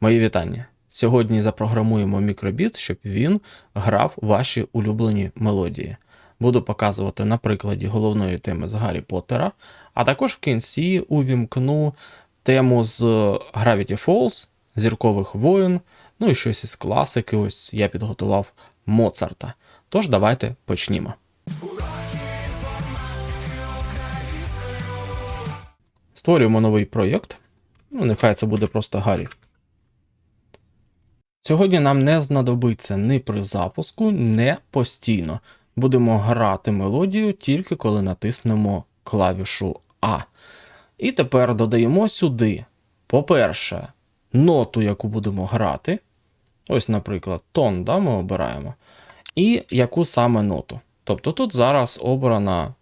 Мої вітання. Сьогодні запрограмуємо мікробіт, щоб він грав ваші улюблені мелодії. Буду показувати на прикладі головної теми з Гаррі Поттера, а також в кінці увімкну тему з Gravity Falls, зіркових воїн, ну і щось із класики. Ось я підготував Моцарта. Тож давайте почнімо. Створюємо новий проєкт. Ну, нехай це буде просто Гаррі. Сьогодні нам не знадобиться ні при запуску, не постійно. Будемо грати мелодію тільки коли натиснемо клавішу А. І тепер додаємо сюди, по-перше, ноту, яку будемо грати. Ось, наприклад, тон да, ми обираємо. І яку саме ноту. Тобто тут зараз обрана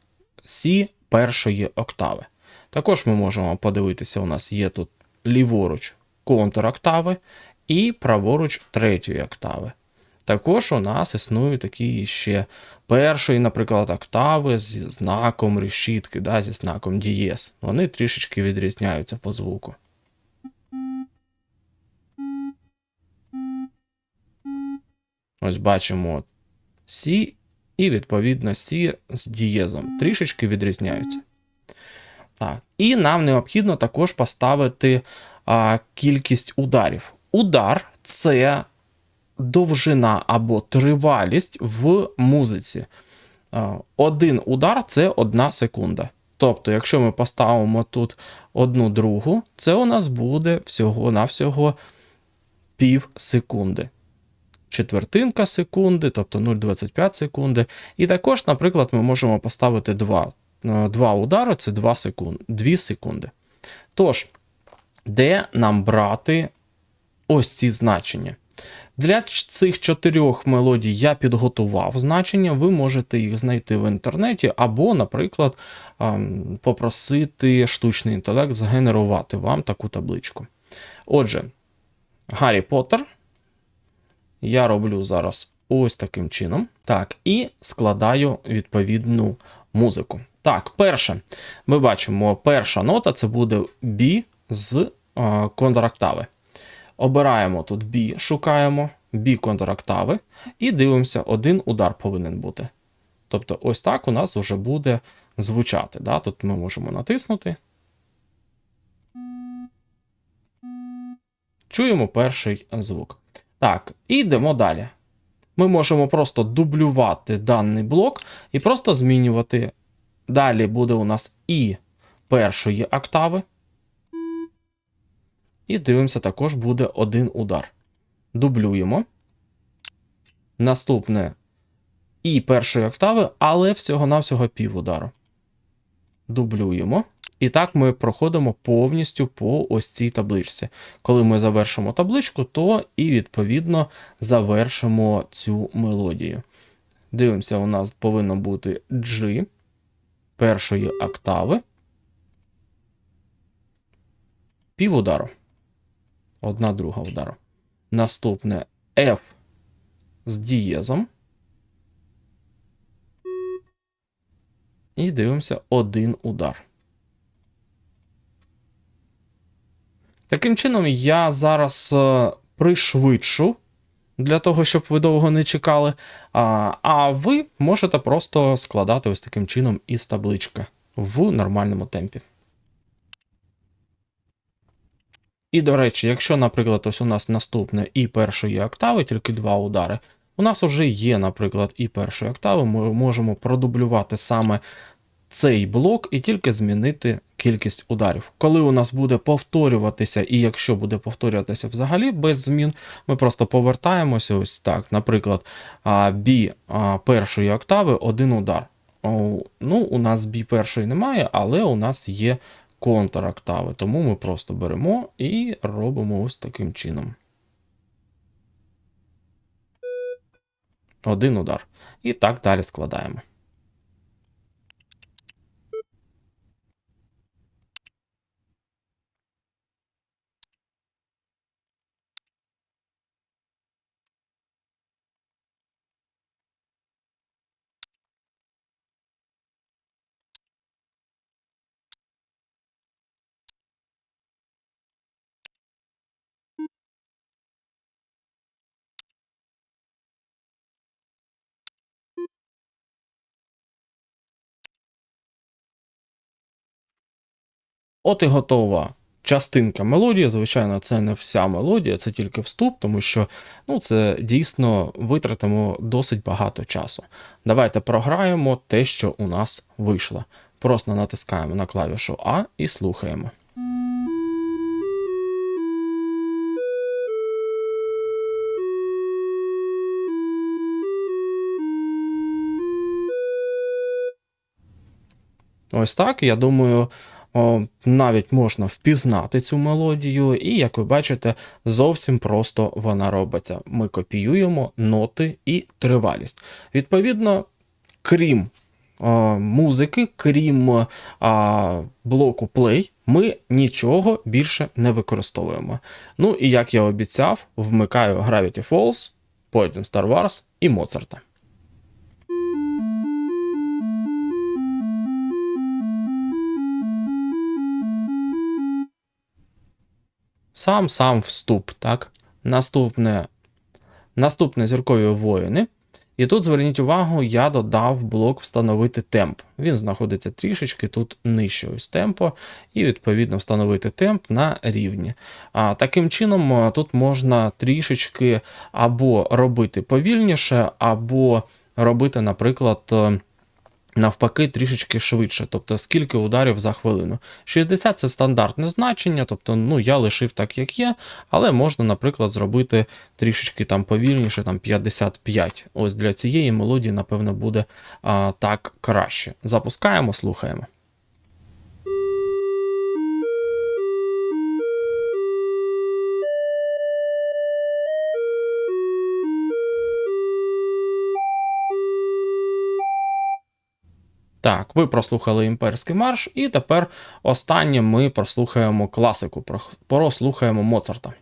Сі першої октави. Також ми можемо подивитися, у нас є тут ліворуч контур октави і праворуч третьої октави. Також у нас існують такі ще першої, наприклад, октави зі знаком решітки, да, зі знаком дієс. Вони трішечки відрізняються по звуку. Ось бачимо Сі і, відповідно, Сі з дієзом. Трішечки відрізняються. Так. І нам необхідно також поставити а, кількість ударів. Удар це довжина або тривалість в музиці. Один удар це одна секунда. Тобто, якщо ми поставимо тут одну другу, це у нас буде всього-навсього пів секунди. Четвертинка секунди, тобто 0,25 секунди. І також, наприклад, ми можемо поставити 2. Два удари це 2 секунди, 2 секунди. Тож, де нам брати ось ці значення? Для цих чотирьох мелодій я підготував значення, ви можете їх знайти в інтернеті, або, наприклад, попросити штучний інтелект згенерувати вам таку табличку. Отже, Гаррі Поттер. Я роблю зараз ось таким чином. Так, і складаю відповідну музику. Так, перше, ми бачимо, перша нота це буде B з контрактави. Обираємо тут B, шукаємо B контрактави і дивимося, один удар повинен бути. Тобто, ось так у нас вже буде звучати. Да? Тут ми можемо натиснути. Чуємо перший звук. Так, і йдемо далі. Ми можемо просто дублювати даний блок і просто змінювати. Далі буде у нас і першої октави. І дивимося, також буде один удар. Дублюємо. Наступне і першої октави, але всього-навсього пів удару. Дублюємо. І так ми проходимо повністю по ось цій табличці. Коли ми завершимо табличку, то і відповідно завершимо цю мелодію. Дивимося, у нас повинно бути G першої октави. Пів удару. Одна друга удару. Наступне F з дієзом. І дивимося один удар. Таким чином, я зараз е, пришвидшу для того, щоб ви довго не чекали. А а ви можете просто складати ось таким чином із таблички в нормальному темпі. І, до речі, якщо, наприклад, ось у нас наступне і першої октави, тільки два удари, у нас вже є, наприклад, і першої октави, ми можемо продублювати саме цей блок і тільки змінити кількість ударів. Коли у нас буде повторюватися, і якщо буде повторюватися взагалі без змін, ми просто повертаємося ось так. Наприклад, B першої октави один удар. Ну, У нас B першої немає, але у нас є контр-октави. Тому ми просто беремо і робимо ось таким чином. Один удар. І так далі складаємо. От і готова частинка мелодії. Звичайно, це не вся мелодія, це тільки вступ, тому що ну, це дійсно витратимо досить багато часу. Давайте програємо те, що у нас вийшло. Просто натискаємо на клавішу А і слухаємо. Ось так. Я думаю, навіть можна впізнати цю мелодію, і, як ви бачите, зовсім просто вона робиться. Ми копіюємо ноти і тривалість. Відповідно, крім е, музики, крім е, блоку Play, ми нічого більше не використовуємо. Ну і як я обіцяв, вмикаю Gravity Falls, потім Star Wars і Моцарта. Сам сам вступ, так? Наступне, наступне зіркові воїни. І тут зверніть увагу, я додав блок встановити темп. Він знаходиться трішечки тут нижче ось темпо, і відповідно встановити темп на рівні. А таким чином, тут можна трішечки або робити повільніше, або робити, наприклад. Навпаки, трішечки швидше, тобто скільки ударів за хвилину. 60 це стандартне значення, тобто ну, я лишив так, як є, але можна, наприклад, зробити трішечки там повільніше, там 55. Ось для цієї мелодії, напевно, буде а, так краще. Запускаємо, слухаємо. Так, ви прослухали імперський марш, і тепер останнє ми прослухаємо класику, прослухаємо Моцарта.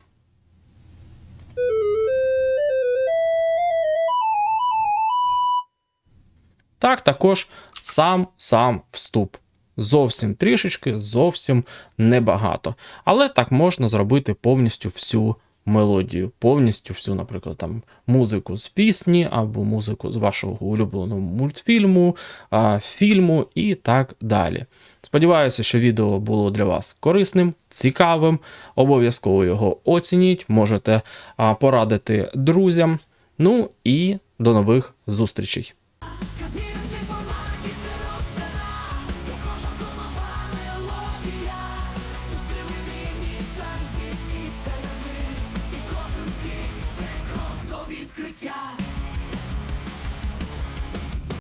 Так, також сам сам вступ. Зовсім трішечки, зовсім небагато. Але так можна зробити повністю всю мелодію, повністю всю, наприклад, там музику з пісні або музику з вашого улюбленого мультфільму, фільму і так далі. Сподіваюся, що відео було для вас корисним, цікавим. Обов'язково його оцініть, можете порадити друзям. Ну і до нових зустрічей. God.